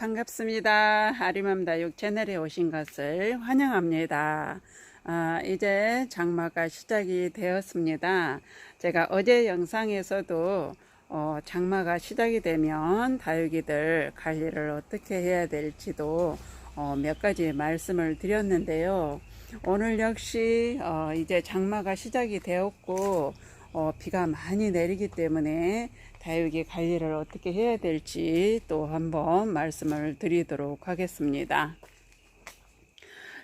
반갑습니다. 아리맘다육 채널에 오신 것을 환영합니다. 아, 이제 장마가 시작이 되었습니다. 제가 어제 영상에서도 어, 장마가 시작이 되면 다육이들 관리를 어떻게 해야 될지도 어, 몇 가지 말씀을 드렸는데요. 오늘 역시 어, 이제 장마가 시작이 되었고 어, 비가 많이 내리기 때문에 다육이 관리를 어떻게 해야 될지 또 한번 말씀을 드리도록 하겠습니다.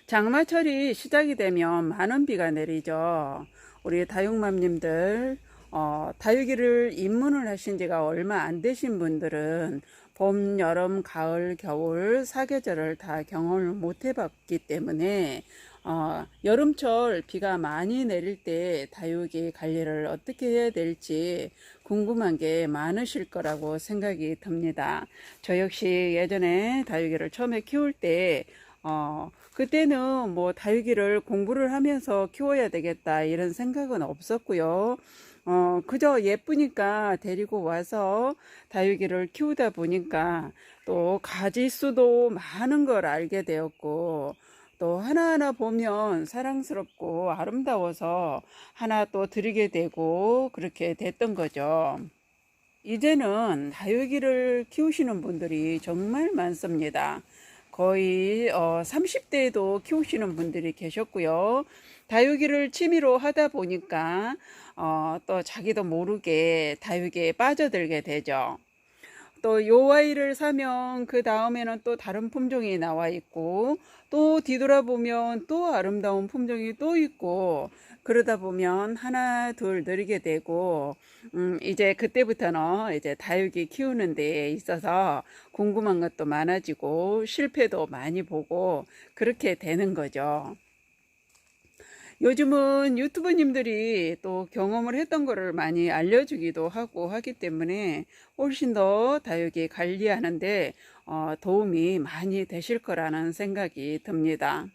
장마철이 시작이 되면 많은 비가 내리죠. 우리 다육맘님들 어, 다육이를 입문을 하신 지가 얼마 안 되신 분들은 봄, 여름, 가을, 겨울 사계절을 다 경험을 못 해봤기 때문에 어, 여름철 비가 많이 내릴 때 다육이 관리를 어떻게 해야 될지 궁금한 게 많으실 거라고 생각이 듭니다. 저 역시 예전에 다육이를 처음에 키울 때 어, 그때는 뭐 다육이를 공부를 하면서 키워야 되겠다 이런 생각은 없었고요. 어, 그저 예쁘니까 데리고 와서 다육이를 키우다 보니까 또 가지 수도 많은 걸 알게 되었고, 또 하나하나 보면 사랑스럽고 아름다워서 하나 또 드리게 되고 그렇게 됐던 거죠. 이제는 다육이를 키우시는 분들이 정말 많습니다. 거의 어, 30대에도 키우시는 분들이 계셨고요. 다육이를 취미로 하다 보니까 어, 또 자기도 모르게 다육이에 빠져들게 되죠. 또 요 아이를 사면 그 다음에는 또 다른 품종이 나와 있고 또 뒤돌아보면 또 아름다운 품종이 또 있고 그러다 보면 하나 둘 늘게 되고 음 이제 그때부터는 이제 다육이 키우는 데 있어서 궁금한 것도 많아지고 실패도 많이 보고 그렇게 되는 거죠. 요즘은 유튜버님들이 또 경험을 했던 거를 많이 알려주기도 하고 하기 때문에 훨씬 더 다육이 관리하는데 어, 도움이 많이 되실 거라는 생각이 듭니다.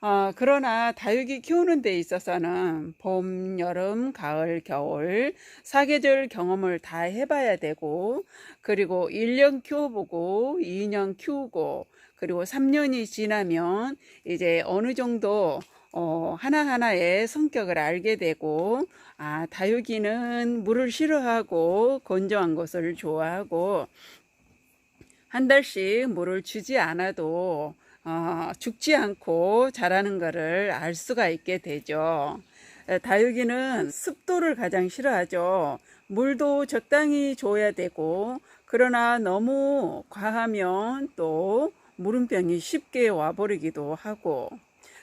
어, 그러나 다육이 키우는 데 있어서는 봄, 여름, 가을, 겨울 사계절 경험을 다 해봐야 되고 그리고 1년 키워보고 2년 키우고 그리고 3년이 지나면 이제 어느 정도 어, 하나하나의 성격을 알게 되고, 아, 다육이는 물을 싫어하고, 건조한 것을 좋아하고, 한 달씩 물을 주지 않아도, 어, 죽지 않고 자라는 것을 알 수가 있게 되죠. 다육이는 습도를 가장 싫어하죠. 물도 적당히 줘야 되고, 그러나 너무 과하면 또 물음병이 쉽게 와버리기도 하고,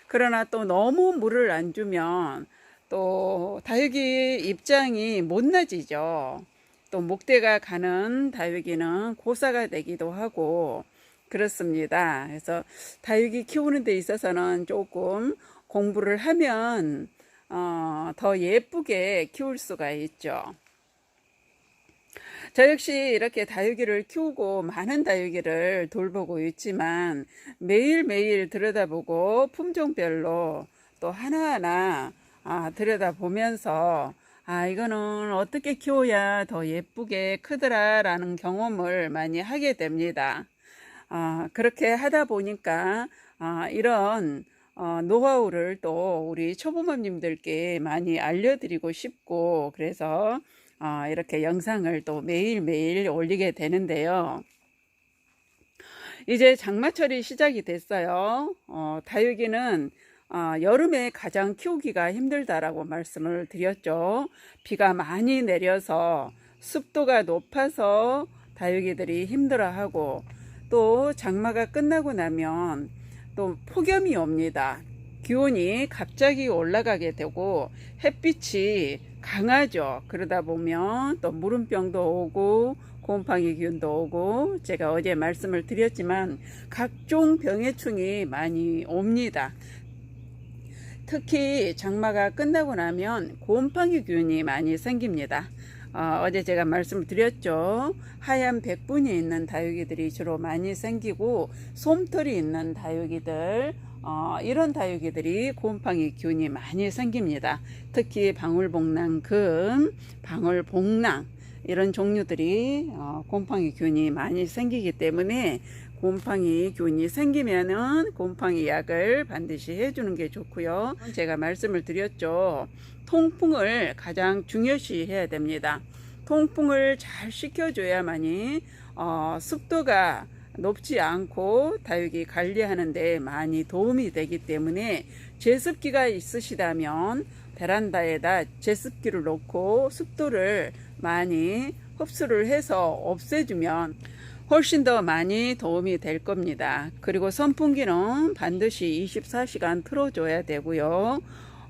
그러나 또 너무 물을 안 주면 또 다육이 입장이 못 나지죠. 또 목대가 가는 다육이는 고사가 되기도 하고 그렇습니다. 그래서 다육이 키우는 데 있어서는 조금 공부를 하면 어, 더 예쁘게 키울 수가 있죠. 저 역시 이렇게 다육이를 키우고 많은 다육이를 돌보고 있지만 매일매일 들여다보고 품종별로 또 하나하나 아, 들여다보면서 아, 이거는 어떻게 키워야 더 예쁘게 크더라 라는 경험을 많이 하게 됩니다. 아, 그렇게 하다 보니까 아, 이런 어, 노하우를 또 우리 초보맘님들께 많이 알려드리고 싶고 그래서 어, 이렇게 영상을 또 매일매일 올리게 되는데요. 이제 장마철이 시작이 됐어요. 어, 다육이는 어, 여름에 가장 키우기가 힘들다라고 말씀을 드렸죠. 비가 많이 내려서 습도가 높아서 다육이들이 힘들어하고 또 장마가 끝나고 나면 또 폭염이 옵니다. 기온이 갑자기 올라가게 되고 햇빛이 강하죠. 그러다 보면 또 물음병도 오고 곰팡이 균도 오고 제가 어제 말씀을 드렸지만 각종 병해충이 많이 옵니다. 특히 장마가 끝나고 나면 곰팡이 균이 많이 생깁니다. 어, 제 제가 말씀을 드렸죠. 하얀 백분이 있는 다육이들이 주로 많이 생기고 솜털이 있는 다육이들 어, 이런 다육이들이 곰팡이 균이 많이 생깁니다. 특히 방울복랑금, 방울복랑 이런 종류들이 어, 곰팡이 균이 많이 생기기 때문에 곰팡이 균이 생기면은 곰팡이 약을 반드시 해주는 게 좋고요. 제가 말씀을 드렸죠. 통풍을 가장 중요시 해야 됩니다. 통풍을 잘 시켜줘야만이 어, 습도가 높지 않고 다육이 관리하는데 많이 도움이 되기 때문에 제습기가 있으시다면 베란다에다 제습기를 놓고 습도를 많이 흡수를 해서 없애주면 훨씬 더 많이 도움이 될 겁니다. 그리고 선풍기는 반드시 24시간 틀어줘야 되고요.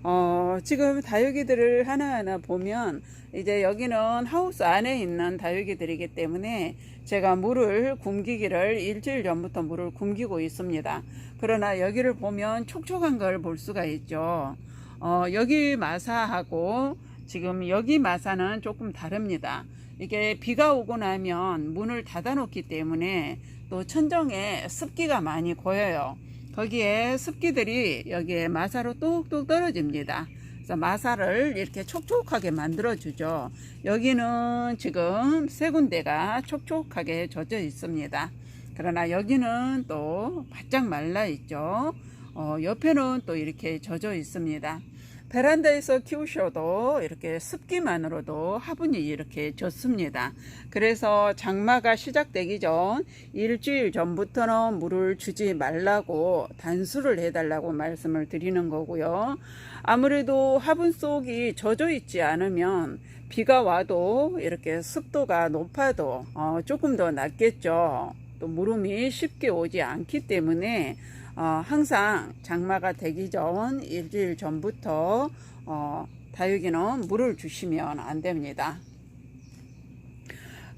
어, 지금 다육이들을 하나하나 보면 이제 여기는 하우스 안에 있는 다육이들이기 때문에 제가 물을 굶기기를 일주일 전부터 물을 굶기고 있습니다. 그러나 여기를 보면 촉촉한 걸 볼 수가 있죠. 어, 여기 마사하고 지금 여기 마사는 조금 다릅니다. 이게 비가 오고 나면 문을 닫아 놓기 때문에 또 천정에 습기가 많이 고여요. 거기에 습기들이 여기에 마사로 뚝뚝 떨어집니다. 그래서 마사를 이렇게 촉촉하게 만들어 주죠. 여기는 지금 세 군데가 촉촉하게 젖어 있습니다. 그러나 여기는 또 바짝 말라 있죠. 어, 옆에는 또 이렇게 젖어 있습니다. 베란다에서 키우셔도 이렇게 습기만으로도 화분이 이렇게 좋습니다. 그래서 장마가 시작되기 전 일주일 전부터는 물을 주지 말라고 단수를 해달라고 말씀을 드리는 거고요. 아무래도 화분 속이 젖어 있지 않으면 비가 와도 이렇게 습도가 높아도 어, 조금 더 낫겠죠. 또 물음이 쉽게 오지 않기 때문에 어, 항상 장마가 되기 전 일주일 전부터 어, 다육이는 물을 주시면 안 됩니다.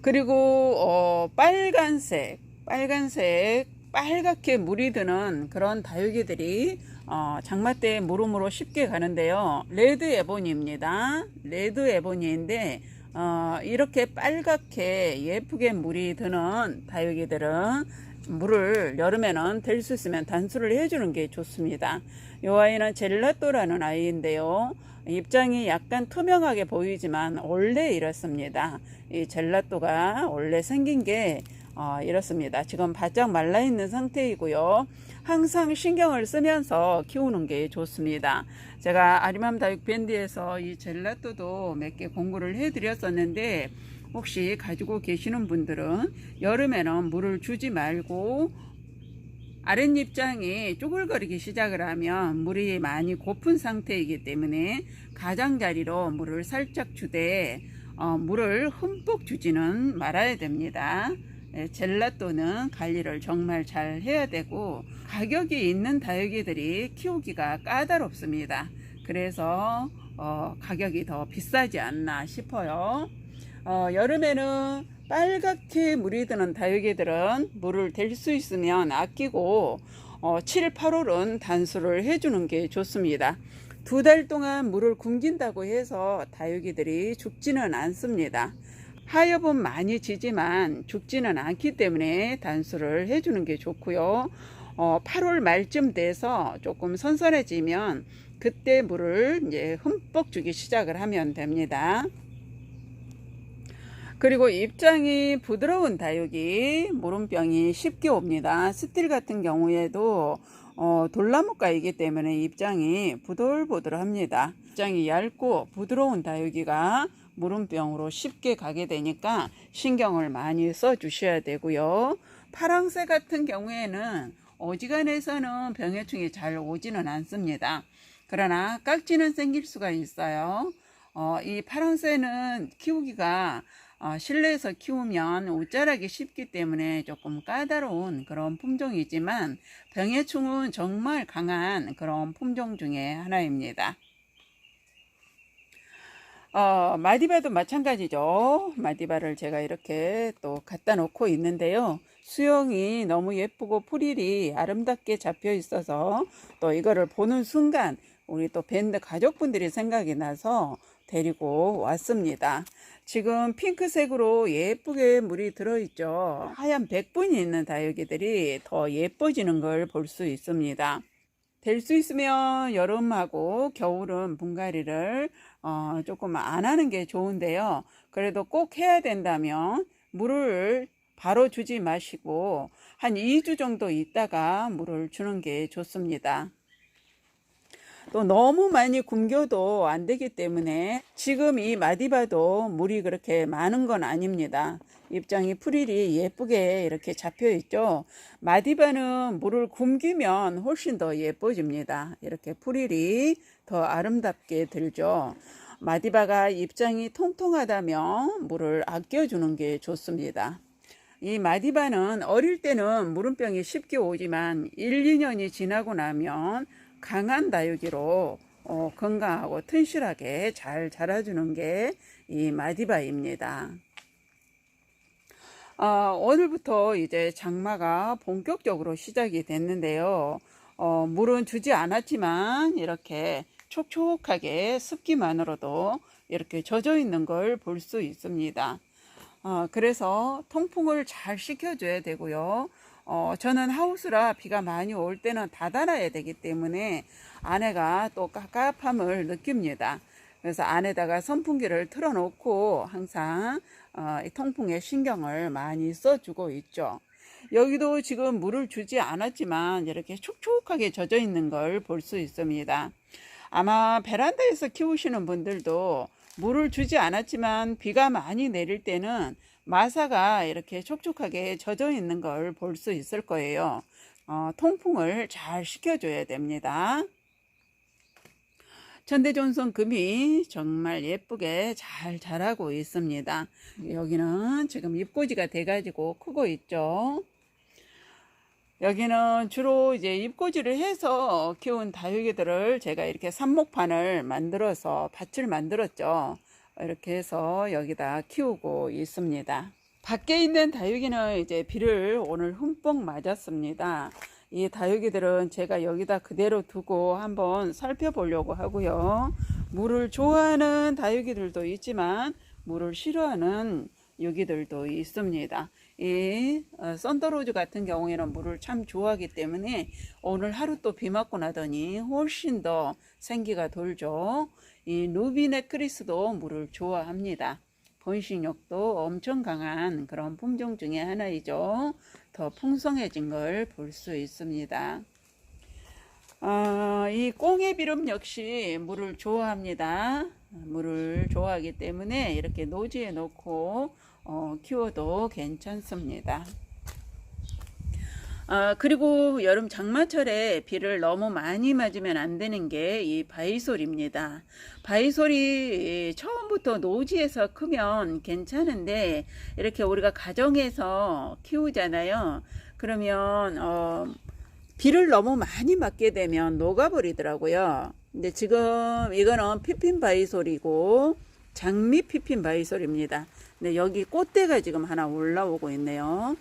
그리고 어, 빨간색, 빨간색, 빨갛게 물이 드는 그런 다육이들이 어, 장마 때 물음으로 쉽게 가는데요. 레드 에보니입니다. 레드 에보니인데 어, 이렇게 빨갛게 예쁘게 물이 드는 다육이들은 물을 여름에는 될 수 있으면 단수를 해주는 게 좋습니다. 이 아이는 젤라또라는 아이인데요. 입장이 약간 투명하게 보이지만 원래 이렇습니다. 이 젤라또가 원래 생긴 게 어, 이렇습니다. 지금 바짝 말라 있는 상태이고요. 항상 신경을 쓰면서 키우는 게 좋습니다. 제가 아리맘 다육 밴드에서 이 젤라또도 몇 개 공구를 해드렸었는데 혹시 가지고 계시는 분들은 여름에는 물을 주지 말고 아랫입장이 쪼글거리기 시작을 하면 물이 많이 고픈 상태이기 때문에 가장자리로 물을 살짝 주되 어, 물을 흠뻑 주지는 말아야 됩니다. 예, 젤라또는 관리를 정말 잘 해야 되고 가격이 있는 다육이들이 키우기가 까다롭습니다. 그래서 어, 가격이 더 비싸지 않나 싶어요. 어, 여름에는 빨갛게 물이 드는 다육이들은 물을 댈 수 있으면 아끼고 어, 7, 8월은 단수를 해주는 게 좋습니다. 두 달 동안 물을 굶긴다고 해서 다육이들이 죽지는 않습니다. 하엽은 많이 지지만 죽지는 않기 때문에 단수를 해주는 게 좋고요. 어, 8월 말쯤 돼서 조금 선선해지면 그때 물을 이제 흠뻑 주기 시작을 하면 됩니다. 그리고 입장이 부드러운 다육이 모름병이 쉽게 옵니다. 스틸 같은 경우에도 어, 돌나무가이기 때문에 입장이 부들부들합니다. 입장이 얇고 부드러운 다육이가 무름병으로 쉽게 가게 되니까 신경을 많이 써 주셔야 되고요. 파랑새 같은 경우에는 어지간해서는 병해충이 잘 오지는 않습니다. 그러나 깍지는 생길 수가 있어요. 어, 이 파랑새는 키우기가 어, 실내에서 키우면 옷자라기 쉽기 때문에 조금 까다로운 그런 품종이지만 병해충은 정말 강한 그런 품종 중에 하나입니다. 어, 마디바도 마찬가지죠. 마디바를 제가 이렇게 또 갖다 놓고 있는데요. 수영이 너무 예쁘고 풀일이 아름답게 잡혀 있어서 또 이거를 보는 순간 우리 또 밴드 가족분들이 생각이 나서 데리고 왔습니다. 지금 핑크색으로 예쁘게 물이 들어있죠. 하얀 백분이 있는 다육이들이 더 예뻐지는 걸 볼 수 있습니다. 될 수 있으면 여름하고 겨울은 분갈이를 어, 조금 안 하는 게 좋은데요. 그래도 꼭 해야 된다면 물을 바로 주지 마시고 한 2주 정도 있다가 물을 주는 게 좋습니다. 또 너무 많이 굶겨도 안 되기 때문에 지금 이 마디바도 물이 그렇게 많은 건 아닙니다. 입장이 풀일이 예쁘게 이렇게 잡혀 있죠. 마디바는 물을 굶기면 훨씬 더 예뻐집니다. 이렇게 풀일이 더 아름답게 들죠. 마디바가 입장이 통통하다면 물을 아껴주는 게 좋습니다. 이 마디바는 어릴 때는 물음병이 쉽게 오지만 1, 2년이 지나고 나면 강한 다육이로 어, 건강하고 튼실하게 잘 자라주는 게 이 마디바입니다. 아, 오늘부터 이제 장마가 본격적으로 시작이 됐는데요. 어, 물은 주지 않았지만 이렇게 촉촉하게 습기만으로도 이렇게 젖어 있는 걸 볼 수 있습니다. 어, 그래서 통풍을 잘 시켜줘야 되고요. 어, 저는 하우스라 비가 많이 올 때는 닫아놔야 되기 때문에 아내가 또 깝깝함을 느낍니다. 그래서 안에다가 선풍기를 틀어놓고 항상 어, 이 통풍에 신경을 많이 써주고 있죠. 여기도 지금 물을 주지 않았지만 이렇게 촉촉하게 젖어 있는 걸 볼 수 있습니다. 아마 베란다에서 키우시는 분들도 물을 주지 않았지만 비가 많이 내릴 때는 마사가 이렇게 촉촉하게 젖어 있는 걸 볼 수 있을 거예요. 어, 통풍을 잘 시켜줘야 됩니다. 천대존선 금이 정말 예쁘게 잘 자라고 있습니다. 여기는 지금 잎꽂이가 돼가지고 크고 있죠. 여기는 주로 이제 잎꽂이를 해서 키운 다육이들을 제가 이렇게 삽목판을 만들어서 밭을 만들었죠. 이렇게 해서 여기다 키우고 있습니다. 밖에 있는 다육이는 이제 비를 오늘 흠뻑 맞았습니다. 이 다육이들은 제가 여기다 그대로 두고 한번 살펴보려고 하고요. 물을 좋아하는 다육이들도 있지만 물을 싫어하는 유기들도 있습니다. 이 어, 썬더로즈 같은 경우에는 물을 참 좋아하기 때문에 오늘 하루 또 비 맞고 나더니 훨씬 더 생기가 돌죠. 이 누비네 크리스도 물을 좋아합니다. 번식력도 엄청 강한 그런 품종 중에 하나이죠. 더 풍성해진 걸 볼 수 있습니다. 어, 이 꽁의 비름 역시 물을 좋아합니다. 물을 좋아하기 때문에 이렇게 노지에 놓고 어, 키워도 괜찮습니다. 아, 그리고 여름 장마철에 비를 너무 많이 맞으면 안 되는 게 이 바이솔입니다. 바이솔이 처음부터 노지에서 크면 괜찮은데 이렇게 우리가 가정에서 키우잖아요. 그러면 어, 비를 너무 많이 맞게 되면 녹아버리더라고요. 근데 지금 이거는 피핀 바이솔이고 장미 피핀 바이솔입니다. 근데 여기 꽃대가 지금 하나 올라오고 있네요.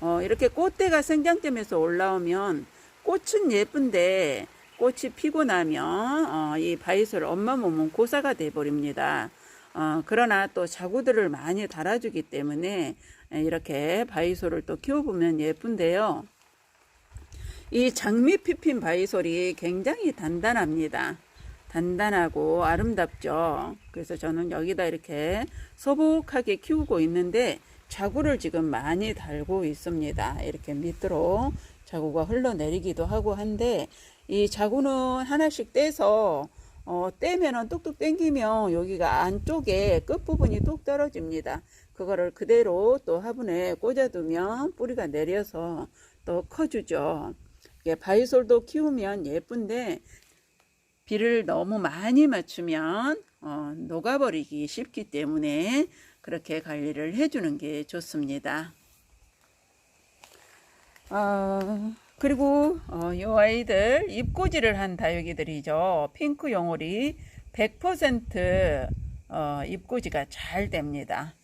어, 이렇게 꽃대가 생장점에서 올라오면 꽃은 예쁜데 꽃이 피고 나면 어, 이 바이솔 엄마 몸은 고사가 돼 버립니다. 어, 그러나 또 자구들을 많이 달아주기 때문에 이렇게 바이솔을 또 키워보면 예쁜데요. 이 장미 피핀 바이솔이 굉장히 단단합니다. 단단하고 아름답죠. 그래서 저는 여기다 이렇게 소복하게 키우고 있는데 자구를 지금 많이 달고 있습니다. 이렇게 밑으로 자구가 흘러내리기도 하고 한데 이 자구는 하나씩 떼서 어, 떼면은 뚝뚝 당기면 여기가 안쪽에 끝부분이 뚝 떨어집니다. 그거를 그대로 또 화분에 꽂아두면 뿌리가 내려서 또 커주죠. 바이솔도 키우면 예쁜데 비를 너무 많이 맞추면 어, 녹아버리기 쉽기 때문에 그렇게 관리를 해주는 게 좋습니다. 어, 그리고 어, 이 아이들 입꼬지를 한 다육이들이죠. 핑크 용오리 100% 어, 입꼬지가 잘 됩니다.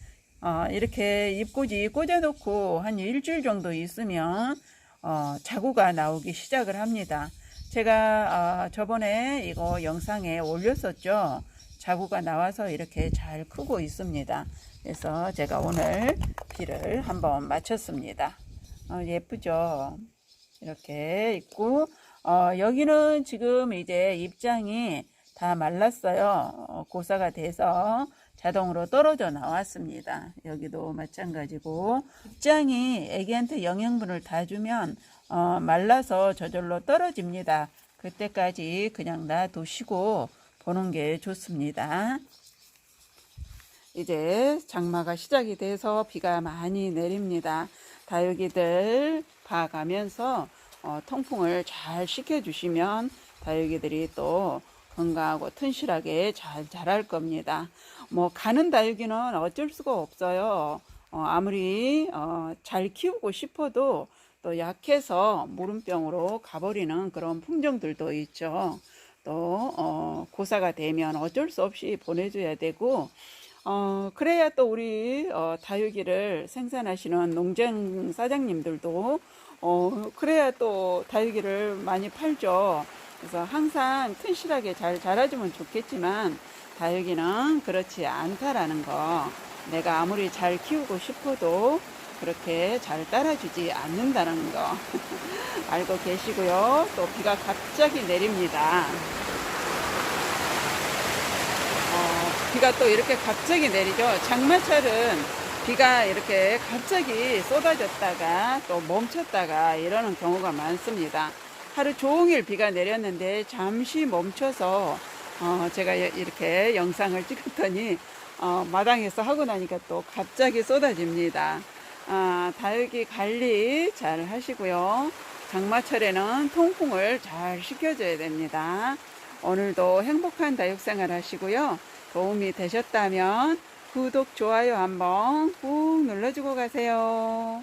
어, 이렇게 입꼬지 꽂아놓고 한 일주일 정도 있으면 어, 자구가 나오기 시작을 합니다. 제가 어, 저번에 이거 영상에 올렸었죠. 자구가 나와서 이렇게 잘 크고 있습니다. 그래서 제가 오늘 비를 한번 맞췄습니다. 어, 예쁘죠? 이렇게 있고 어, 여기는 지금 이제 입장이 다 말랐어요. 어, 고사가 돼서 자동으로 떨어져 나왔습니다. 여기도 마찬가지고 입장이 애기한테 영양분을 다 주면 어, 말라서 저절로 떨어집니다. 그때까지 그냥 놔두시고 보는 게 좋습니다. 이제 장마가 시작이 돼서 비가 많이 내립니다. 다육이들 봐가면서 어, 통풍을 잘 시켜주시면 다육이들이 또 건강하고 튼실하게 잘 자랄 겁니다. 뭐 가는 다육이는 어쩔 수가 없어요. 어, 아무리 어, 잘 키우고 싶어도 또 약해서 무름병으로 가버리는 그런 품종들도 있죠. 또 어, 고사가 되면 어쩔 수 없이 보내줘야 되고 어, 그래야 또 우리 어, 다육이를 생산하시는 농장 사장님들도 어, 그래야 또 다육이를 많이 팔죠. 그래서 항상 튼실하게 잘 자라주면 좋겠지만 다육이는 그렇지 않다라는 거. 내가 아무리 잘 키우고 싶어도 그렇게 잘 따라주지 않는다는 거 알고 계시고요. 또 비가 갑자기 내립니다. 어, 비가 또 이렇게 갑자기 내리죠. 장마철은 비가 이렇게 갑자기 쏟아졌다가 또 멈췄다가 이러는 경우가 많습니다. 하루 종일 비가 내렸는데 잠시 멈춰서 어, 제가 이렇게 영상을 찍었더니 어, 마당에서 하고 나니까 또 갑자기 쏟아집니다. 아, 다육이 관리 잘 하시고요. 장마철에는 통풍을 잘 시켜줘야 됩니다. 오늘도 행복한 다육생활 하시고요. 도움이 되셨다면 구독, 좋아요 한번 꾹 눌러주고 가세요.